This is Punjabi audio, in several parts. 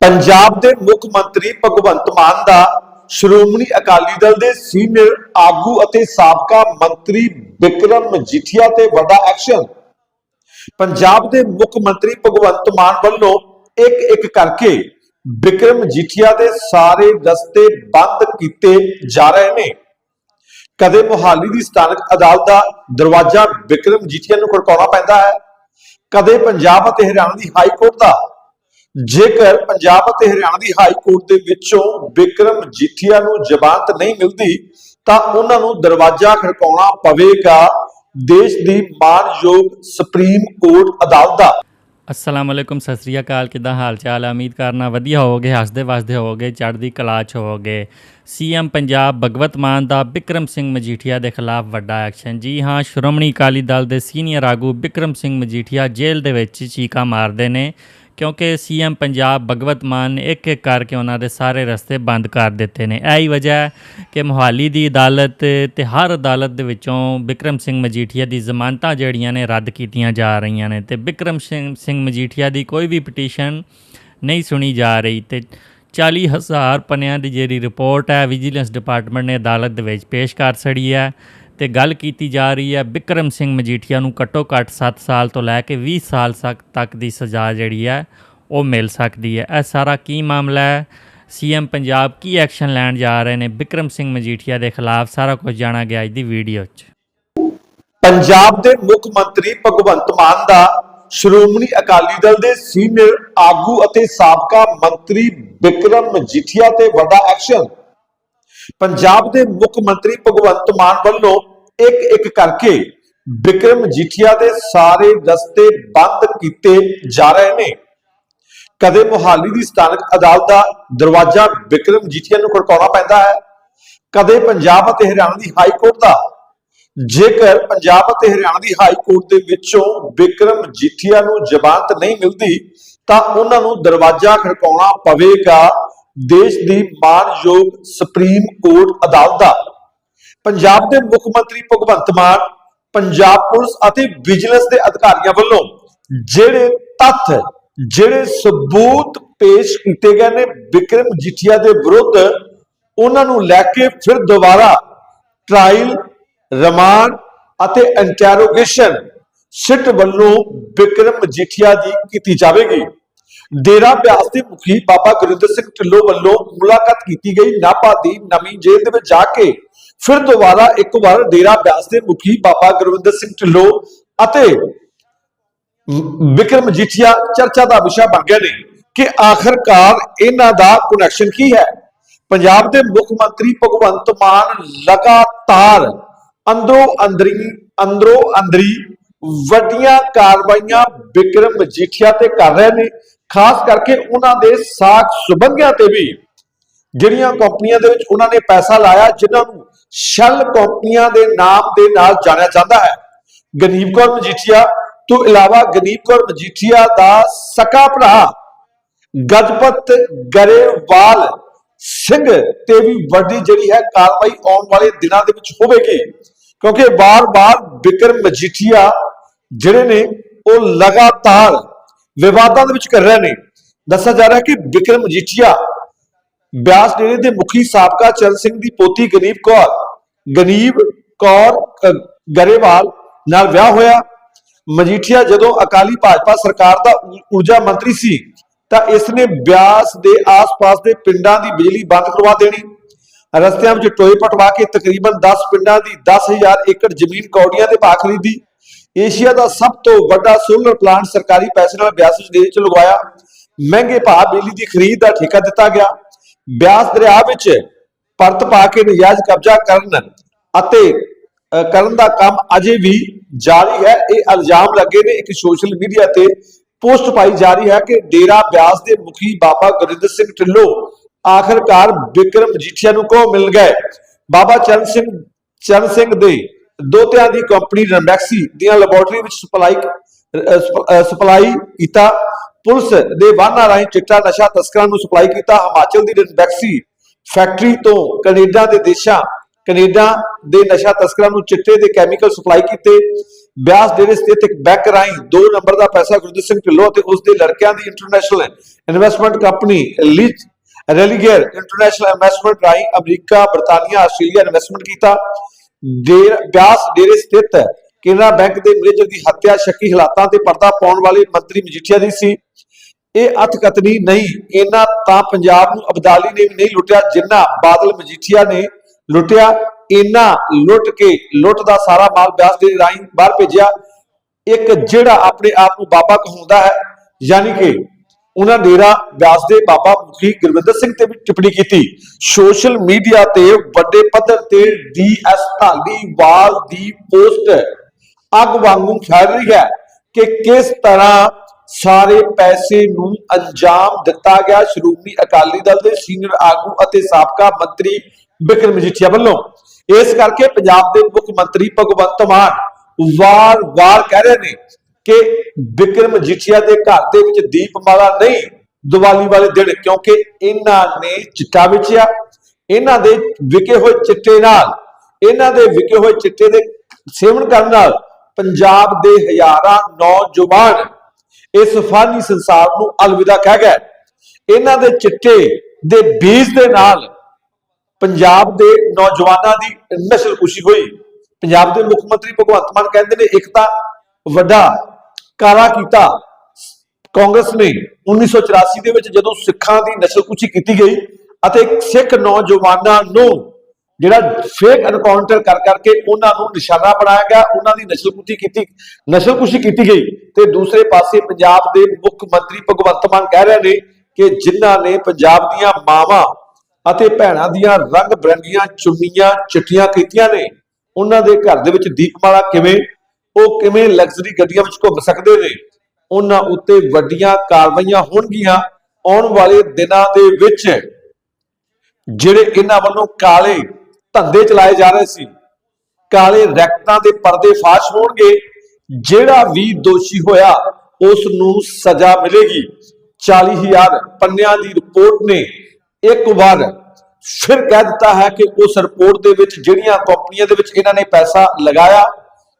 ਪੰਜਾਬ ਦੇ ਮੁੱਖ ਮੰਤਰੀ ਭਗਵੰਤ ਮਾਨ ਦਾ ਸ਼੍ਰੋਮਣੀ ਅਕਾਲੀ ਦਲ ਦੇ ਸੀਨੀਅਰ ਆਗੂ ਅਤੇ ਸਾਬਕਾ ਮੰਤਰੀ ਵਿਕਰਮ ਮਜੀਠੀਆ ਤੇ ਵੱਡਾ ਐਕਸ਼ਨ। ਪੰਜਾਬ ਦੇ ਮੁੱਖ ਮੰਤਰੀ ਭਗਵੰਤ ਮਾਨ ਵੱਲੋਂ ਇੱਕ ਇੱਕ ਕਰਕੇ ਵਿਕਰਮ ਮਜੀਠੀਆ ਦੇ ਸਾਰੇ ਰਸਤੇ ਬੰਦ ਕੀਤੇ ਜਾ ਰਹੇ ਨੇ। ਕਦੇ ਮੁਹਾਲੀ ਦੀ ਸਥਾਨਕ ਅਦਾਲਤ ਦਾ ਦਰਵਾਜ਼ਾ ਵਿਕਰਮ ਮਜੀਠੀਆ ਨੂੰ ਖੜਕਾਉਣਾ ਪੈਂਦਾ ਹੈ। ਕਦੇ ਪੰਜਾਬ ਅਤੇ ਹਰਿਆਣਾ ਦੀ ਹਾਈ ਕੋਰਟ ਦਾ ਜੇਕਰ ਪੰਜਾਬ ਅਤੇ ਹਰਿਆਣਾ ਦੀ ਹਾਈ ਕੋਰਟ ਦੇ ਵਿੱਚੋਂ ਵਿਕਰਮ ਜੀਠੀਆ ਨੂੰ ਜ਼ਮਾਨਤ ਨਹੀਂ ਮਿਲਦੀ, ਤਾਂ ਉਹਨਾਂ ਨੂੰ ਦਰਵਾਜ਼ਾ ਖੜਕਾਉਣਾ ਪਵੇਗਾ ਦੇਸ਼ ਦੀ ਮਾਨਯੋਗ ਸੁਪਰੀਮ ਕੋਰਟ ਅਦਾਲਤ ਦਾ। ਅਸਲਾਮ ਅਲੈਕੁਮ, ਸਤਿ ਸ੍ਰੀ ਅਕਾਲ। ਕਿਦਾਂ ਹਾਲ ਚਾਲ ਹੈ ਉਮੀਦ ਕਰਨਾ ਵਧੀਆ ਹੋਵੋਗੇ, ਹੱਸਦੇ ਵਸਦੇ ਹੋਵੋਗੇ, ਚੜ੍ਹਦੀ ਕਲਾ 'ਚ ਹੋਵੋਗੇ। ਸੀਐਮ ਪੰਜਾਬ ਭਗਵਤ ਮਾਨ ਦਾ ਬਿਕਰਮ ਸਿੰਘ ਮਜੀਠੀਆ ਦੇ ਖਿਲਾਫ ਵੱਡਾ ਐਕਸ਼ਨ। ਜੀ ਹਾਂ, ਸ਼੍ਰੋਮਣੀ ਅਕਾਲੀ ਦਲ ਦੇ ਸੀਨੀਅਰ ਆਗੂ ਬਿਕਰਮ ਸਿੰਘ ਮਜੀਠੀਆ ਜੇਲ੍ਹ ਦੇ ਵਿੱਚ ਚੀਕਾ ਮਾਰਦੇ ਨੇ। ਕਿਉਂਕਿ ਸੀਐਮ ਪੰਜਾਬ ਭਗਵਤ ਮਾਨ ਨੇ ਇੱਕ ਇੱਕ ਕਰਕੇ ਉਹਨਾਂ ਦੇ ਸਾਰੇ ਰਸਤੇ ਬੰਦ ਕਰ ਦਿੱਤੇ ਨੇ। ਇਹ ਹੀ ਵਜ੍ਹਾ ਹੈ ਕਿ ਮੁਹਾਲੀ ਦੀ ਅਦਾਲਤ ਤੇ ਹਰ ਅਦਾਲਤ ਦੇ ਵਿੱਚੋਂ ਬਿਕਰਮ ਸਿੰਘ ਮਜੀਠੀਆ ਦੀ ਜ਼ਮਾਨਤਾਂ ਜਿਹੜੀਆਂ ਨੇ ਰੱਦ ਕੀਤੀਆਂ ਜਾ ਰਹੀਆਂ ਨੇ ਤੇ ਬਿਕਰਮ ਸਿੰਘ ਸਿੰਘ ਮਜੀਠੀਆ ਦੀ ਕੋਈ ਵੀ ਪਟੀਸ਼ਨ ਨਹੀਂ ਸੁਣੀ ਜਾ ਰਹੀ ਤੇ 40000 ਪੰਨਿਆਂ ਦੀ ਜਿਹੜੀ ਰਿਪੋਰਟ ਹੈ, ਵਿਜੀਲੈਂਸ ਡਿਪਾਰਟਮੈਂਟ ਨੇ ਅਦਾਲਤ ਦੇ ਵਿੱਚ ਪੇਸ਼ ਕਰ ਛੜੀ ਹੈ। ਤੇ ਗੱਲ ਕੀਤੀ ਜਾ ਰਹੀ ਹੈ ਬਿਕਰਮ ਸਿੰਘ ਮਜੀਠੀਆ ਨੂੰ ਘੱਟੋ ਘੱਟ 7 ਸਾਲ ਤੋਂ ਲੈ ਕੇ 20 ਸਾਲ ਤੱਕ ਤੱਕ ਦੀ ਸਜ਼ਾ ਜਿਹੜੀ ਹੈ, ਉਹ ਮਿਲ ਸਕਦੀ ਹੈ। ਇਹ ਸਾਰਾ ਕੀ ਮਾਮਲਾ ਹੈ? ਸੀਐਮ ਪੰਜਾਬ ਕੀ ਐਕਸ਼ਨ ਲੈਣ ਜਾ ਰਹੇ ਨੇ? ਬਿਕਰਮ ਸਿੰਘ ਮਜੀਠੀਆ ਦੇ ਖਿਲਾਫ ਸਾਰਾ ਕੁਝ ਜਾਣਾ ਗਿਆ ਅੱਜ ਦੀ ਵੀਡੀਓ 'ਚ। ਪੰਜਾਬ ਦੇ ਮੁੱਖ ਮੰਤਰੀ ਭਗਵੰਤ ਮਾਨ ਦਾ ਸ਼੍ਰੋਮਣੀ ਅਕਾਲੀ ਦਲ ਦੇ ਸੀਨੀਅਰ ਆਗੂ ਅਤੇ ਸਾਬਕਾ ਮੰਤਰੀ ਬਿਕਰਮ ਮਜੀਠੀਆ ਤੇ ਵੱਡਾ ਐਕਸ਼ਨ ਪੰਜਾਬ ਦੇ ਮੁੱਖ ਮੰਤਰੀ ਭਗਵੰਤ ਮਾਨ ਵੱਲੋਂ ਇੱਕ ਇੱਕ ਕਰਕੇ ਵਿਕਰਮ ਮਜੀਠੀਆ ਦੇ ਸਾਰੇ ਰਸਤੇ ਬੰਦ ਕੀਤੇ ਜਾ ਰਹੇ ਨੇ। ਕਦੇ ਮੁਹਾਲੀ ਦੀ ਸਥਾਨਕ ਅਦਾਲਤ ਦਾ ਦਰਵਾਜ਼ਾ ਵਿਕਰਮ ਮਜੀਠੀਆ ਨੂੰ ਖੜਕਾਉਣਾ ਪੈਂਦਾ ਹੈ, ਕਦੇ ਪੰਜਾਬ ਅਤੇ ਹਰਿਆਣਾ ਦੀ ਹਾਈ ਕੋਰਟ ਦਾ। ਜੇਕਰ ਪੰਜਾਬ ਅਤੇ ਹਰਿਆਣਾ ਦੀ ਹਾਈ ਕੋਰਟ ਦੇ ਵਿੱਚੋਂ ਵਿਕਰਮ ਜੀਠੀਆ ਨੂੰ ਜ਼ਮਾਨਤ ਨਹੀਂ ਮਿਲਦੀ, ਤਾਂ ਉਹਨਾਂ ਨੂੰ ਦਰਵਾਜ਼ਾ ਖੜਕਾਉਣਾ ਪਵੇਗਾ। ਦੇਸ਼ ਦੀ ਮਾਨਯੋਗ ਸੁਪਰੀਮ ਕੋਰਟ ਅਦਾਲਤ ਦਾ। ਪੰਜਾਬ ਦੇ ਮੁੱਖ ਮੰਤਰੀ ਭਗਵੰਤ ਮਾਨ, ਪੰਜਾਬ ਪੁਲਿਸ ਅਤੇ ਵਿਜੀਲੈਂਸ ਦੇ ਅਧਿਕਾਰੀਆਂ ਵੱਲੋਂ ਜਿਹੜੇ ਤੱਥ, ਜਿਹੜੇ ਸਬੂਤ ਪੇਸ਼ ਕੀਤੇ ਗਏ ਨੇ ਵਿਕਰਮ ਜੀਠੀਆ ਦੇ ਵਿਰੁੱਧ, ਉਹਨਾਂ ਨੂੰ ਲੈ ਕੇ ਫਿਰ ਦੁਬਾਰਾ ਟ੍ਰਾਇਲ ਰਿਮਾਂਡ ਅਤੇ ਇੰਟਰੋਗੇਸ਼ਨ ਸਿੱਟ ਵੱਲੋਂ ਵਿਕਰਮ ਮਜੀਠੀਆ ਦੀ ਕੀਤੀ ਜਾਵੇਗੀ। ਡੇਰਾ ਬਿਆਸ ਦੇ ਮੁਖੀ ਬਾਬਾ ਗੁਰਿੰਦਰ ਸਿੰਘ ਢਿੱਲੋਂ ਵੱਲੋਂ ਮੁਲਾਕਾਤ ਕੀਤੀ ਗਈ। ਨਾਭਾ ਦੀ ਨਵੀਂ ਜੇਲ੍ਹ ਦੇ ਵਿੱਚ ਜਾ ਕੇ ਫਿਰ ਦੁਬਾਰਾ ਇੱਕ ਵਾਰ ਡੇਰਾ ਬਿਆਸ ਦੇ ਮੁਖੀ ਬਾਬਾ ਗੁਰਵਿੰਦਰ ਸਿੰਘ ਢਿੱਲੋਂ ਅਤੇ ਵਿਕਰਮ ਮਜੀਠੀਆ ਚਰਚਾ ਦਾ ਵਿਸ਼ਾ ਬਣ ਗਏ ਨੇ ਕਿ ਆਖਰਕਾਰ ਇਹਨਾਂ ਦਾ ਕਨੈਕਸ਼ਨ ਕੀ ਹੈ। ਪੰਜਾਬ ਦੇ ਮੁੱਖ ਮੰਤਰੀ ਭਗਵੰਤ ਮਾਨ ਲਗਾਤਾਰ ਅੰਦਰੋਂ ਅੰਦਰੀ ਅੰਦਰੋਂ ਅੰਦਰੀ ਵੱਡੀਆਂ ਕਾਰਵਾਈਆਂ ਵਿਕਰਮ ਮਜੀਠੀਆ ਤੇ ਕਰ ਰਹੇ ਨੇ। ਖਾਸ ਕਰਕੇ ਉਹਨਾਂ ਦੇ ਸਾਖ ਸੁਬੰਧਿਆਂ ਤੇ ਵੀ ਜਿਹੜੀਆਂ ਕੰਪਨੀਆਂ ਦੇ ਵਿੱਚ ਉਹਨਾਂ ਨੇ ਪੈਸਾ ਲਾਇਆ, ਜਿਨ੍ਹਾਂ ਨੂੰ ਸ਼ੈਲ ਕੰਪਨੀਆਂ ਦੇ ਨਾਮ ਦੇ ਨਾਲ ਜਾਣਿਆ ਜਾਂਦਾ ਹੈ। ਗਨੀਬ ਕੌਰ ਮਜੀਠੀਆ ਤੋਂ ਇਲਾਵਾ ਗਨੀਬ ਕੌਰ ਮਜੀਠੀਆ ਦਾ ਸਕਾ ਭਰਾ ਗਜਪਤ ਗਰੇਵਾਲ ਸਿੰਘ ਤੇ ਵੀ ਵੱਡੀ ਜਿਹੜੀ ਹੈ ਕਾਰਵਾਈ ਆਉਣ ਵਾਲੇ ਦਿਨਾਂ ਦੇ ਵਿੱਚ ਹੋਵੇਗੀ। ਕਿਉਂਕਿ ਬਾਰ-ਬਾਰ ਵਿਕਰਮ ਮਜੀਠੀਆ ਜਿਹੜੇ ਨੇ, ਉਹ ਲਗਾਤਾਰ ਵਿਵਾਦਾਂ ਦੇ ਵਿੱਚ ਕਰ ਰਹੇ ਨੇ। ਦੱਸਿਆ ਜਾ ਰਿਹਾ ਕਿ ਵਿਕਰਮ ਮਜੀਠੀਆ ਬਿਆਸ ਡੇਰੇ ਦੇ ਮੁਖੀ ਸਾਬਕਾ ਚਰਨ ਸਿੰਘ ਦੀ ਪੋਤੀ ਗਨੀਬ ਕੌਰ ਗਨੀਬ ਕੌਰ ਗਰੇਵਾਲ ਨਾਲ ਵਿਆਹ ਹੋਇਆ। ਮਜੀਠੀਆ ਜਦੋਂ ਅਕਾਲੀ ਭਾਜਪਾ ਸਰਕਾਰ ਦਾ ਊਰਜਾ ਮੰਤਰੀ ਸੀ, ਤਾਂ ਇਸ ਨੇ ਬਿਆਸ ਦੇ ਆਸ-ਪਾਸ ਦੇ ਪਿੰਡਾਂ ਦੀ ਬਿਜਲੀ ਬੰਦ ਕਰਵਾ ਦੇਣੀ। ਰਸਤਿਆਂ ਵਿੱਚ ਟੋਏ ਪਟਵਾ ਕੇ ਤਕਰੀਬਨ 10 ਪਿੰਡਾਂ ਦੀ 10000 ਏਕੜ ਜ਼ਮੀਨ ਕੌਡੀਆਂ ਦੇ ਭਾਅ ਖਰੀਦੀ। ਏਸ਼ੀਆ ਦਾ ਸਭ ਤੋਂ ਵੱਡਾ ਸੋਲਰ ਪਲਾਂਟ ਸਰਕਾਰੀ ਪੈਸੇ ਨਾਲ ਬਿਆਸ ਡੇਰੇ ਚ ਲਗਵਾਇਆ। ਮਹਿੰਗੇ ਭਾਅ ਬਿਜਲੀ ਦੀ ਖਰੀਦ ਦਾ ਠੇਕਾ ਦਿੱਤਾ ਗਿਆ। ਬਿਆਸ ਦਰਿਆ ਵਿੱਚ ਪਰਤ ਪਾ ਕੇ ਨਜਾਇਜ਼ ਕਬਜ਼ਾ ਕਰਨ ਅਤੇ ਕਰਨ ਦਾ ਕੰਮ ਅਜੇ ਵੀ ਜਾਰੀ ਹੈ। ਇਹ ਇਲਜ਼ਾਮ ਲੱਗੇ ਨੇ ਇੱਕ ਸੋਸ਼ਲ ਮੀਡੀਆ ਤੇ ਪੋਸਟ ਪਾਈ ਜਾ ਰਹੀ ਹੈ ਕਿ ਡੇਰਾ ਬਿਆਸ ਦੇ ਮੁਖੀ ਬਾਬਾ ਗੁਰਿੰਦਰ ਸਿੰਘ ਢਿੱਲੋਂ ਆਖਰਕਾਰ ਵਿਕਰਮ ਮਜੀਠੀਆ ਨੂੰ ਕੋ ਮਿਲ ਗਏ। ਬਾਬਾ ਚਰਨ ਸਿੰਘ ਚਰਨ ਸਿੰਘ ਦੇ ਦੋਤਿਆਂ ਦੀ ਕੰਪਨੀ ਰੈਂਬੈਕਸੀ ਦੀਆਂ ਲੈਬੋਰਟਰੀ ਵਿੱਚ ਸਪਲਾਈ ਸਪਲਾਈ ਕੀਤਾ। ਪੁਲਿਸ ਦੇ ਵਾਹਨਾਂ ਰਾਹੀਂ ਚਿੱਟਾ ਨਸ਼ਾ ਤਸਕਰਾਂ ਨੂੰ ਸਪਲਾਈ ਕੀਤਾ। ਹਿਮਾਚਲ ਦੀ ਰੈਂਬੈਕਸੀ ਫੈਕਟਰੀ ਤੋਂ ਕੈਨੇਡਾ ਦੇ ਦੇਸ਼ਾਂ, ਕੈਨੇਡਾ ਦੇ ਨਸ਼ਾ ਤਸਕਰਾਂ ਨੂੰ ਚਿੱਟੇ ਦੇ ਕੈਮੀਕਲ ਸਪਲਾਈ ਕੀਤੇ। ਬਿਆਸ ਡੇਰੇ ਸਥਿਤ ਇੱਕ ਬੈਂਕ ਰਾਹੀਂ 2 ਨੰਬਰ ਦਾ ਪੈਸਾ ਗੁਰਦੀਪ ਸਿੰਘ ਢਿੱਲੋਂ ਅਤੇ ਉਸ ਦੇ ਲੜਕਿਆਂ ਦੀ ਇੰਟਰਨੈਸ਼ਨਲ ਇਨਵੈਸਟਮੈਂਟ ਕੰਪਨੀ ਲਿਜ ਰੈਲੀਗੇਰ ਇੰਟਰਨੈਸ਼ਨਲ ਇਨਵੈਸਟਮੈਂਟ ਰਾਹੀਂ ਅਮਰੀਕਾ, ਬਰਤਾਨੀਆ, ਆਸਟ੍ਰੇਲੀਆ ਇਨਵੈਸਟਮੈਂਟ ਕੀਤਾ। ਡੇਰ ਬਿਆਸ ਡੇਰੇ ਸਥਿਤ ਕੇਨਰਾ ਬੈਂਕ ਦੇ ਮੈਨੇਜਰ ਦੀ ਹੱਤਿਆ ਸ਼ੱਕੀ ਹਾਲਾਤਾਂ ਤੇ ਪਰਦਾ ਪਾਉਣ ਵਾਲੇ ਮੰਤਰੀ ਮਜੀਠੀਆ ਦੀ ਸੀ। ਇਹ ਅਤਕਤਨੀ ਨਹੀਂ, ਇਹਨਾਂ ਤਾਂ ਪੰਜਾਬ ਨੂੰ ਅਬਦਾਲੀ ਨੇ ਵੀ ਨਹੀਂ ਲੁੱਟਿਆ, ਜਿੰਨਾ ਬਾਦਲ ਮਜੀਠੀਆ ਨੇ ਲੁੱਟਿਆ, ਇਹਨਾਂ ਲੁੱਟ ਕੇ ਲੁੱਟ ਦਾ ਸਾਰਾ ਮਾਲ ਬਿਆਸ ਦੇ ਰਾਹੀਂ ਬਾਹਰ ਭੇਜਿਆ। ਇੱਕ ਜਿਹੜਾ ਆਪਣੇ ਆਪ ਨੂੰ ਬਾਬਾ ਕਹਾਉਂਦਾ ਹੈ, ਯਾਨੀ ਕਿ ਉਹਨਾਂ ਡੇਰਾ ਬਿਆਸ ਦੇ ਬਾਬਾ ਮੁਖੀ ਗੁਰਵਿੰਦਰ ਸਿੰਘ ਤੇ ਵੀ ਟਿੱਪਣੀ ਕੀਤੀ। ਸੋਸ਼ਲ ਮੀਡੀਆ ਤੇ ਵੱਡੇ ਪੱਧਰ ਤੇ ਡੀਐਸ ਢਾਲੀਵਾਲ ਦੀ ਪੋਸਟ ਅੱਗ ਵਾਂਗੂ ਫੈਲ ਰਹੀ ਹੈ ਕਿ ਕਿਸ ਤਰ੍ਹਾਂ ਸਾਰੇ ਪੈਸੇ ਨੂੰ ਅੰਜਾਮ ਦਿੱਤਾ ਗਿਆ ਸ਼੍ਰੋਮਣੀ ਅਕਾਲੀ ਦਲ ਦੇ ਸੀਨੀਅਰ ਆਗੂ ਅਤੇ ਸਾਬਕਾ ਮੰਤਰੀ ਬਿਕਰਮ ਮਜੀਠੀਆ ਵੱਲੋਂ। ਇਸ ਕਰਕੇ ਪੰਜਾਬ ਦੇ ਮੁੱਖ ਮੰਤਰੀ ਭਗਵੰਤ ਮਾਨ ਵਾਰ-ਵਾਰ ਕਹਿ ਰਹੇ ਨੇ ਕਿ ਬਿਕਰਮ ਮਜੀਠੀਆ ਦੇ ਘਰ ਦੇ ਵਿੱਚ ਦੀਪਮਾਲਾ ਨਹੀਂ, ਦੀਵਾਲੀ ਵਾਲੇ ਦਿਨ, ਕਿਉਂਕਿ ਇਹਨਾਂ ਨੇ ਚਿੱਟਾ ਵੇਚਿਆ। ਇਹਨਾਂ ਦੇ ਵਿਕੇ ਹੋਏ ਚਿੱਟੇ ਨਾਲ, ਇਹਨਾਂ ਦੇ ਵਿਕੇ ਹੋਏ ਚਿੱਟੇ ਦੇ ਸੇਵਨ ਕਰਨ ਨਾਲ ਪੰਜਾਬ ਦੇ ਹਜ਼ਾਰਾਂ ਨੌਜਵਾਨ ਇਸ ਫਾਨੀ ਸੰਸਾਰ ਨੂੰ ਅਲਵਿਦਾ ਕਹਿ ਗਏ। ਇਹਨਾਂ ਦੇ ਚਿੱਟੇ ਦੇ ਬੀਜ ਦੇ ਨਾਲ ਪੰਜਾਬ ਦੇ ਨੌਜਵਾਨਾਂ ਦੀ ਨਸ਼ਲ ਖੁਸ਼ੀ ਹੋਈ। ਪੰਜਾਬ ਦੇ ਮੁੱਖ ਮੰਤਰੀ ਭਗਵੰਤ ਮਾਨ ਕਹਿੰਦੇ ਨੇ, ਇੱਕ ਤਾਂ ਵੱਡਾ ਕਾਰਾ ਕੀਤਾ। ਕਾਂਗਰਸ ਨੇ 1984 ਦੇ ਵਿੱਚ ਜਦੋਂ ਸਿੱਖਾਂ ਦੀ ਨਸਲਕੁਸ਼ੀ ਕੀਤੀ ਗਈ ਅਤੇ ਸਿੱਖ ਨੌਜਵਾਨਾਂ ਨੂੰ ਜਿਹੜਾ ਫੇਕ ਐਨਕਾਊਂਟਰ ਕਰ ਕਰਕੇ ਉਹਨਾਂ ਨੂੰ ਨਿਸ਼ਾਨਾ ਬਣਾਇਆ ਗਿਆ, ਉਹਨਾਂ ਦੀ ਨਸਲਕੁਸ਼ੀ ਕੀਤੀ ਨਸਲਕੁਸ਼ੀ ਕੀਤੀ ਗਈ ਤੇ ਦੂਸਰੇ ਪਾਸੇ ਪੰਜਾਬ ਦੇ ਮੁੱਖ ਮੰਤਰੀ ਭਗਵੰਤ ਮਾਨ ਕਹਿ ਰਹੇ ਨੇ ਕਿ ਜਿਨ੍ਹਾਂ ਨੇ ਪੰਜਾਬ ਦੀਆਂ ਮਾਵਾਂ ਅਤੇ ਭੈਣਾਂ ਦੀਆਂ ਰੰਗ ਬਰੰਗੀਆਂ ਚੁੰਨੀਆਂ ਚਿੱਟੀਆਂ ਕੀਤੀਆਂ ਨੇ, ਉਹਨਾਂ ਦੇ ਘਰ ਦੇ ਵਿੱਚ ਦੀਪਮਾਲਾ ਕਿਵੇਂ ਉਹ ਕਿਵੇਂ ਲਗਜ਼ਰੀ ਗੱਡੀਆਂ ਵਿੱਚ ਘੁੰਮ ਸਕਦੇ ਨੇ? ਉਹਨਾਂ ਉੱਤੇ ਵੱਡੀਆਂ ਕਾਰਵਾਈਆਂ ਹੋਣਗੀਆਂ ਆਉਣ ਵਾਲੇ ਦਿਨਾਂ ਦੇ ਵਿੱਚ। ਜਿਹੜੇ ਇਹਨਾਂ ਵੱਲੋਂ ਕਾਲੇ ਧੰਦੇ ਚਲਾਏ ਜਾ ਰਹੇ ਸੀ, ਕਾਲੇ ਰੈਕਟਾਂ ਦੇ ਪਰਦੇ ਫਾਸ਼ ਹੋਣਗੇ, ਜਿਹੜਾ ਵੀ ਦੋਸ਼ੀ ਹੋਇਆ ਉਸ ਨੂੰ ਸਜ਼ਾ ਮਿਲੇਗੀ। 40000 ਪੰਨਿਆਂ ਦੀ ਰਿਪੋਰਟ ਨੇ ਇੱਕ ਵਾਰ ਫਿਰ ਕਹਿ ਦਿੱਤਾ ਹੈ ਕਿ ਉਸ ਰਿਪੋਰਟ ਦੇ ਵਿੱਚ ਜਿਹੜੀਆਂ ਕੰਪਨੀਆਂ ਦੇ ਵਿੱਚ ਇਹਨਾਂ ਨੇ ਪੈਸਾ ਲਗਾਇਆ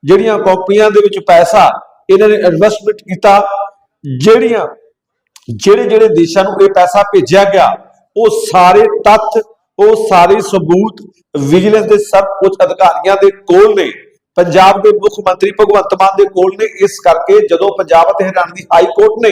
ਜਿਹੜੀਆਂ ਕੰਪਨੀਆਂ ਦੇ ਵਿੱਚ ਪੈਸਾ ਇਹਨਾਂ ਨੇ ਇਨਵੈਸਟਮੈਂਟ ਕੀਤਾ, ਜਿਹੜੀਆਂ, ਜਿਹੜੇ ਜਿਹੜੇ ਦੇਸ਼ਾਂ ਨੂੰ ਇਹ ਪੈਸਾ ਭੇਜਿਆ ਗਿਆ, ਉਹ ਸਾਰੇ ਤੱਥ, ਉਹ ਸਾਰੇ ਸਬੂਤ ਵਿਜੀਲੈਂਸ ਦੇ ਸਭ ਅਧਿਕਾਰੀਆਂ ਦੇ ਕੋਲ ਨੇ। ਪੰਜਾਬ ਦੇ ਮੁੱਖ ਮੰਤਰੀ ਭਗਵੰਤ ਮਾਨ ਦੇ ਕੋਲ ਨੇ। ਇਸ ਕਰਕੇ ਜਦੋਂ ਪੰਜਾਬ ਅਤੇ ਹਰਿਆਣਾ ਦੀ ਹਾਈ ਕੋਰਟ ਨੇ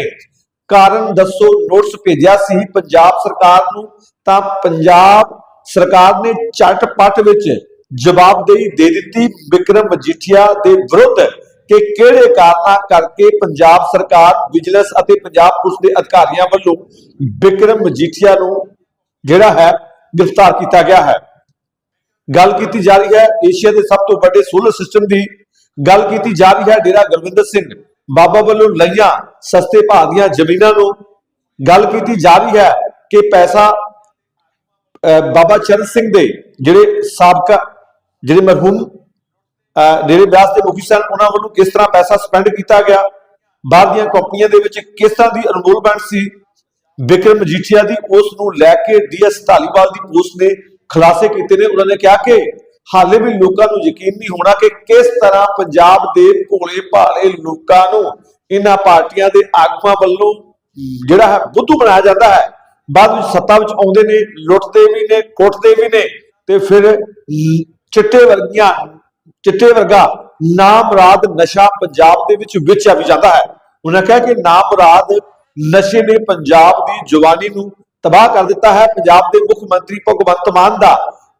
ਕਾਰਨ ਦੱਸੋ ਨੋਟਿਸ ਭੇਜਿਆ ਸੀ ਪੰਜਾਬ ਸਰਕਾਰ ਨੂੰ, ਤਾਂ ਪੰਜਾਬ ਸਰਕਾਰ ਨੇ ਝਟਪਟ ਵਿੱਚ ਜਵਾਬਦੇਹੀ ਦੇ ਦਿੱਤੀ ਵਿਕਰਮ ਮਜੀਠੀਆ ਦੇ ਵਿਰੁੱਧ ਕਿ ਕਿਹੜੇ ਕਾਰਨਾਂ ਕਰਕੇ ਪੰਜਾਬ ਸਰਕਾਰ ਵਿਜੀਲੈਂਸ ਅਤੇ ਪੰਜਾਬ ਪੁਲਿਸ ਦੇ ਅਧਿਕਾਰੀਆਂ ਵੱਲੋਂ ਵਿਕਰਮ ਮਜੀਠੀਆ ਨੂੰ ਜਿਹੜਾ ਹੈ ਗ੍ਰਿਫਤਾਰ ਕੀਤਾ ਗਿਆ ਹੈ। ਗੱਲ ਕੀਤੀ ਜਾ ਰਹੀ ਹੈ ਏਸ਼ੀਆ ਦੇ ਸਭ ਤੋਂ ਵੱਡੇ ਸੋਲਰ ਸਿਸਟਮ ਦੀ। ਗੱਲ ਕੀਤੀ ਜਾ ਰਹੀ ਹੈ ਡੇਰਾ ਗੁਰਵਿੰਦਰ ਸਿੰਘ ਬਾਬਾ ਵੱਲੋਂ ਲਈਆਂ ਸਸਤੇ ਭਾਅ ਦੀਆਂ ਜ਼ਮੀਨਾਂ ਨੂੰ। ਗੱਲ ਕੀਤੀ ਜਾ ਰਹੀ ਹੈ ਕਿ ਪੈਸਾ ਅਹ, ਬਾਬਾ ਚਰਨ ਸਿੰਘ ਦੇ ਜਿਹੜੇ ਸਾਬਕਾ ਜਿਹੜੇ ਮਰਹੂਮ ਅਹ, ਡੇਰੇ ਬਿਆਸ ਦੇ ਮੁਖੀ ਸਨ ਉਹਨਾਂ ਵੱਲੋਂ ਕਿਸ ਤਰ੍ਹਾਂ ਪੈਸਾ ਸਪੈਂਡ ਕੀਤਾ ਗਿਆ? ਬਾਹਰ ਦੀਆਂ ਕੰਪਨੀਆਂ ਦੇ ਵਿੱਚ ਕਿਸ ਤਰ੍ਹਾਂ ਦੀ ਅਨਮੋਲਮੈਂਟ ਸੀ? ਵਿਕਰਮ ਮਜੀਠੀਆ ਦੀ ਉਸ ਨੂੰ ਲੈ ਕੇ ਡੀਐਸ ਢਾਲੀਵਾਲ ਦੀ ਪੋਸਟ ਨੇ ਖੁਲਾਸੇ ਕੀਤੇ ਨੇ। ਉਹਨਾਂ ਨੇ ਕਿਹਾ ਕਿ ਹਾਲੇ ਵੀ ਲੋਕਾਂ ਨੂੰ ਯਕੀਨ ਨਹੀਂ ਹੋਣਾ ਕਿ ਕਿਸ ਤਰ੍ਹਾਂ ਪੰਜਾਬ ਦੇ ਭੋਲੇ ਭਾਲੇ ਲੋਕਾਂ ਨੂੰ ਇਹਨਾਂ ਪਾਰਟੀਆਂ ਦੇ ਆਗੂਆਂ ਵੱਲੋਂ ਜਿਹੜਾ ਹੈ ਬੁੱਧੂ ਬਣਾਇਆ ਜਾਂਦਾ ਹੈ। ਬਾਅਦ ਵਿੱਚ ਸੱਤਾ ਵਿੱਚ ਆਉਂਦੇ ਨੇ ਲੁੱਟਦੇ ਵੀ ਨੇ ਕੁੱਟਦੇ ਵੀ ਨੇ ਤੇ ਫਿਰ ਚਿੱਟੇ ਵਰਗੀਆਂ, ਚਿੱਟੇ ਵਰਗਾ ਨਾਮਰਾਦ ਨਸ਼ਾ ਪੰਜਾਬ ਦੇ ਵਿੱਚ ਵਿਚਿਆ ਵੀ ਜਾਂਦਾ ਹੈ। ਉਹਨਾਂ ਕਿਹਾ ਕਿ ਨਾਮਰਾਦ ਨਸ਼ੇ ਨੇ ਪੰਜਾਬ ਦੀ ਜਵਾਨੀ ਨੂੰ ਤਬਾਹ ਕਰ ਦਿੱਤਾ ਹੈ। ਪੰਜਾਬ ਦੇ ਮੁੱਖ ਮੰਤਰੀ ਭਗਵੰਤ ਮਾਨ ਦਾ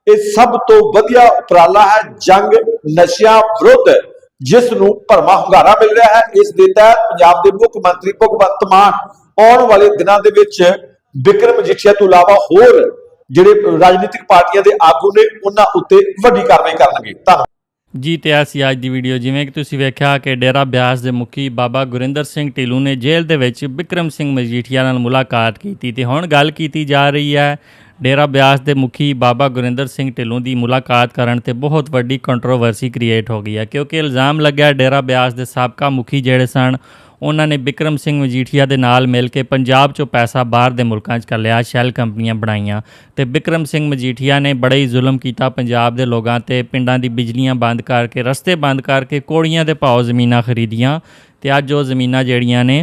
ਇਹ ਸਭ ਤੋਂ ਵਧੀਆ ਉਪਰਾਲਾ ਹੈ ਜੰਗ ਨਸ਼ਿਆਂ ਵਿਰੁੱਧ, ਜਿਸ ਨੂੰ ਭਰਮਾ ਹੁੰਗਾਰਾ ਮਿਲ ਰਿਹਾ ਹੈ। ਇਸ ਦੇ ਤਹਿਤ ਪੰਜਾਬ ਦੇ ਮੁੱਖ ਮੰਤਰੀ ਭਗਵੰਤ ਮਾਨ ਆਉਣ ਵਾਲੇ ਦਿਨਾਂ ਦੇ ਵਿੱਚ ਵਿਕਰਮ ਮਜੀਠੀਆ ਤੋਂ ਇਲਾਵਾ ਹੋਰ ਜਿਹੜੇ ਰਾਜਨੀਤਿਕ ਪਾਰਟੀਆਂ ਦੇ ਆਗੂ ਨੇ, ਉਹਨਾਂ ਉੱਤੇ ਵੱਡੀ ਕਾਰਵਾਈ ਕਰਨਗੇ। ਧੰਨਵਾਦ। ਜੀ, ਤੇ ਅਸੀਂ ਅੱਜ ਦੀ ਵੀਡੀਓ। ਜਿਵੇਂ ਕਿ ਤੁਸੀਂ ਵੇਖਿਆ ਕਿ ਡੇਰਾ ਬਿਆਸ ਦੇ ਮੁਖੀ ਬਾਬਾ ਗੁਰਿੰਦਰ ਸਿੰਘ ਢਿੱਲੂ ਨੇ ਜੇਲ੍ਹ ਦੇ ਵਿੱਚ ਵਿਕਰਮ ਸਿੰਘ ਮਜੀਠੀਆ ਨਾਲ ਮੁਲਾਕਾਤ ਕੀਤੀ ਤੇ ਹੁਣ ਗੱਲ ਕੀਤੀ ਜਾ ਰਹੀ ਹੈ ਡੇਰਾ ਬਿਆਸ ਦੇ ਮੁਖੀ ਬਾਬਾ ਗੁਰਿੰਦਰ ਸਿੰਘ ਢਿੱਲੋਂ ਦੀ ਮੁਲਾਕਾਤ ਕਰਨ ਤੇ ਬਹੁਤ ਵੱਡੀ ਕੰਟਰੋਵਰਸੀ ਕ੍ਰੀਏਟ ਹੋ ਗਈ ਹੈ, ਕਿਉਂਕਿ ਇਲਜ਼ਾਮ ਲੱਗਿਆ ਡੇਰਾ ਬਿਆਸ ਦੇ ਸਾਬਕਾ ਮੁਖੀ ਜਿਹੜੇ ਸਨ, ਉਹਨਾਂ ਨੇ ਬਿਕਰਮ ਸਿੰਘ ਮਜੀਠੀਆ ਦੇ ਨਾਲ ਮਿਲ ਕੇ ਪੰਜਾਬ 'ਚੋਂ ਪੈਸਾ ਬਾਹਰ ਦੇ ਮੁਲਕਾਂ 'ਚ ਕੱਲਿਆ ਸ਼ੈਲ ਕੰਪਨੀਆਂ ਬਣਾਈਆਂ ਤੇ ਬਿਕਰਮ ਸਿੰਘ ਮਜੀਠੀਆ ਨੇ ਬੜਾ ਹੀ ਜ਼ੁਲਮ ਕੀਤਾ ਪੰਜਾਬ ਦੇ ਲੋਕਾਂ ਤੇ, ਪਿੰਡਾਂ ਦੀ ਬਿਜਲੀਆਂ ਬੰਦ ਕਰਕੇ, ਰਸਤੇ ਬੰਦ ਕਰਕੇ, ਕੋੜੀਆਂ ਦੇ ਭਾਅ ਜ਼ਮੀਨਾਂ ਖਰੀਦੀਆਂ ਤੇ ਅੱਜ ਉਹ ਜ਼ਮੀਨਾਂ ਜਿਹੜੀਆਂ ਨੇ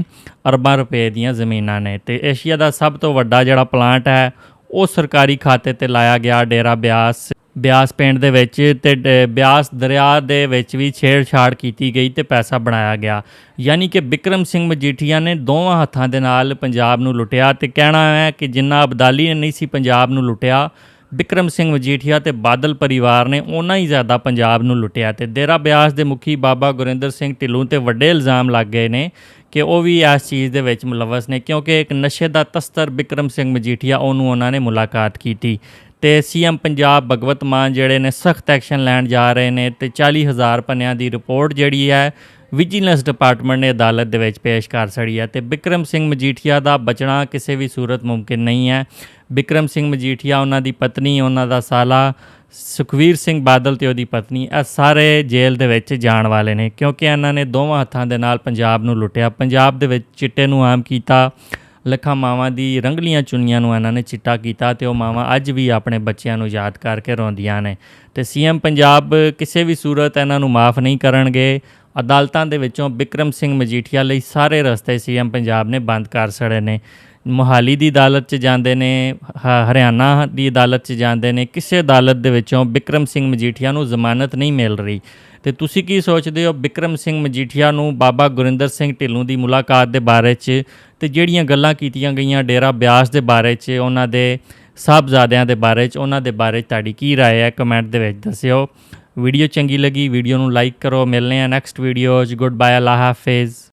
ਅਰਬਾਂ ਰੁਪਏ ਦੀਆਂ ਜ਼ਮੀਨਾਂ ਨੇ ਤੇ ਏਸ਼ੀਆ ਦਾ ਸਭ ਤੋਂ ਵੱਡਾ ਜਿਹੜਾ ਪਲਾਂਟ ਹੈ ਉਹ ਸਰਕਾਰੀ ਖਾਤੇ ਤੇ ਲਾਇਆ ਗਿਆ ਡੇਰਾ ਬਿਆਸ ਬਿਆਸ ਪਿੰਡ ਦੇ ਵਿੱਚ ਤੇ ਡ- ਬਿਆਸ ਦਰਿਆ ਦੇ ਵਿੱਚ ਵੀ ਛੇੜਛਾੜ ਕੀਤੀ ਗਈ ਤੇ ਪੈਸਾ ਬਣਾਇਆ ਗਿਆ। ਯਾਨੀ ਕਿ ਬਿਕਰਮ ਸਿੰਘ ਮਜੀਠੀਆ ਨੇ ਦੋਵਾਂ ਹੱਥਾਂ ਦੇ ਨਾਲ ਪੰਜਾਬ ਨੂੰ ਲੁੱਟਿਆ ਤੇ ਕਹਿਣਾ ਹੈ ਕਿ ਜਿੰਨਾ ਅਬਦਾਲੀ ਨੇ ਨਹੀਂ ਸੀ ਪੰਜਾਬ ਨੂੰ ਲੁੱਟਿਆ ਬਿਕਰਮ ਸਿੰਘ ਮਜੀਠੀਆ ਤੇ ਬਾਦਲ ਪਰਿਵਾਰ ਨੇ ਉਹਨਾਂ ਹੀ ਜ਼ਿਆਦਾ ਪੰਜਾਬ ਨੂੰ ਲੁੱਟਿਆ ਤੇ ਡੇਰਾ ਬਿਆਸ ਦੇ ਮੁਖੀ ਬਾਬਾ ਗੁਰਿੰਦਰ ਸਿੰਘ ਢਿੱਲੋਂ ਤੇ ਵੱਡੇ ਇਲਜ਼ਾਮ ਲੱਗ ਗਏ ਨੇ ਕਿ ਉਹ ਵੀ ਇਸ ਚੀਜ਼ ਦੇ ਵਿੱਚ ਮੁਲਵਸ ਨੇ ਕਿਉਂਕਿ ਇੱਕ ਨਸ਼ੇ ਦਾ ਤਸਤਰ ਬਿਕਰਮ ਸਿੰਘ ਮਜੀਠੀਆ ਉਹਨੂੰ ਉਹਨਾਂ ਨੇ ਮੁਲਾਕਾਤ ਕੀਤੀ ਤੇ ਸੀਐਮ ਪੰਜਾਬ ਭਗਵਤ ਮਾਨ ਜਿਹੜੇ ਨੇ ਸਖਤ ਐਕਸ਼ਨ ਲੈਣ ਜਾ ਰਹੇ ਨੇ ਤੇ 40000 ਪੰਨਿਆਂ ਦੀ ਰਿਪੋਰਟ ਜਿਹੜੀ ਹੈ ਵਿਜੀਲੈਂਸ ਡਿਪਾਰਟਮੈਂਟ ਨੇ ਅਦਾਲਤ ਦੇ ਵਿੱਚ ਪੇਸ਼ ਕਰ ਸੜੀ ਹੈ ਤੇ ਬਿਕਰਮ ਸਿੰਘ ਮਜੀਠੀਆ ਦਾ ਬਚਣਾ ਕਿਸੇ ਵੀ ਸੂਰਤ ਮੁਮਕਿਨ ਨਹੀਂ ਹੈ। ਬਿਕਰਮ ਸਿੰਘ ਮਜੀਠੀਆ, ਉਹਨਾਂ ਦੀ ਪਤਨੀ, ਉਹਨਾਂ ਦਾ ਸਾਲਾ ਸੁਖਵੀਰ ਸਿੰਘ ਬਾਦਲ ਤੇ ਉਹਦੀ ਪਤਨੀ, ਇਹ ਸਾਰੇ ਜੇਲ੍ਹ ਦੇ ਵਿੱਚ ਜਾਣ ਵਾਲੇ ਨੇ ਕਿਉਂਕਿ ਇਹਨਾਂ ਨੇ ਦੋਵਾਂ ਹੱਥਾਂ ਦੇ ਨਾਲ ਪੰਜਾਬ ਨੂੰ ਲੁੱਟਿਆ। ਪੰਜਾਬ ਦੇ ਵਿੱਚ ਚਿੱਟੇ ਨੂੰ ਆਮ ਕੀਤਾ, ਲੱਖਾਂ ਮਾਵਾਂ ਦੀ ਰੰਗਲੀਆਂ ਚੁੰਨੀਆਂ ਨੂੰ ਇਹਨਾਂ ਨੇ ਚਿੱਟਾ ਕੀਤਾ ਤੇ ਉਹ ਮਾਵਾਂ ਅੱਜ ਵੀ ਆਪਣੇ ਬੱਚਿਆਂ ਨੂੰ ਯਾਦ ਕਰਕੇ ਰੋਂਦੀਆਂ ਨੇ। ਤੇ ਸੀਐਮ ਪੰਜਾਬ ਕਿਸੇ ਵੀ ਸੂਰਤ ਇਹਨਾਂ ਨੂੰ ਮਾਫ ਨਹੀਂ ਕਰਨਗੇ। ਅਦਾਲਤਾਂ ਦੇ ਵਿੱਚੋਂ ਬਿਕਰਮ ਸਿੰਘ ਮਜੀਠੀਆ ਲਈ ਸਾਰੇ ਰਸਤੇ ਸੀਐਮ ਪੰਜਾਬ ਨੇ ਬੰਦ ਕਰ ਛੜੇ ਨੇ ਮੋਹਾਲੀ ਦੀ ਅਦਾਲਤ 'ਚ ਜਾਂਦੇ ਨੇ ਹ- ਹਰਿਆਣਾ ਦੀ ਅਦਾਲਤ 'ਚ ਜਾਂਦੇ ਨੇ ਕਿਸੇ ਅਦਾਲਤ ਦੇ ਵਿੱਚੋਂ ਬਿਕਰਮ ਸਿੰਘ ਮਜੀਠੀਆ ਨੂੰ ਜ਼ਮਾਨਤ ਨਹੀਂ ਮਿਲ ਰਹੀ ਤੇ ਤੁਸੀਂ ਕੀ ਸੋਚਦੇ ਹੋ ਬਿਕਰਮ ਸਿੰਘ ਮਜੀਠੀਆ ਨੂੰ ਬਾਬਾ ਗੁਰਿੰਦਰ ਸਿੰਘ ਢਿੱਲੋਂ ਦੀ ਮੁਲਾਕਾਤ ਦੇ ਬਾਰੇ 'ਚ ਤੇ ਜਿਹੜੀਆਂ ਗੱਲਾਂ ਕੀਤੀਆਂ ਗਈਆਂ ਡੇਰਾ ਬਿਆਸ ਦੇ ਬਾਰੇ 'ਚ ਉਹਨਾਂ ਦੇ ਸਾਹਿਬਜ਼ਾਦਿਆਂ ਦੇ ਬਾਰੇ 'ਚ ਉਹਨਾਂ ਦੇ ਬਾਰੇ 'ਚ ਤੁਹਾਡੀ ਕੀ رائے ਹੈ ਕਮੈਂਟ ਦੇ ਵਿੱਚ ਦੱਸਿਓ ਵੀਡੀਓ ਚੰਗੀ ਲੱਗੀ ਵੀਡੀਓ ਨੂੰ ਲਾਈਕ ਕਰੋ ਮਿਲਨੇ ਆ ਨੈਕਸਟ ਵੀਡੀਓ 'ਚ ਗੁੱਡ ਬਾਏ ਅੱਲਾ ਹਾਫਿਜ਼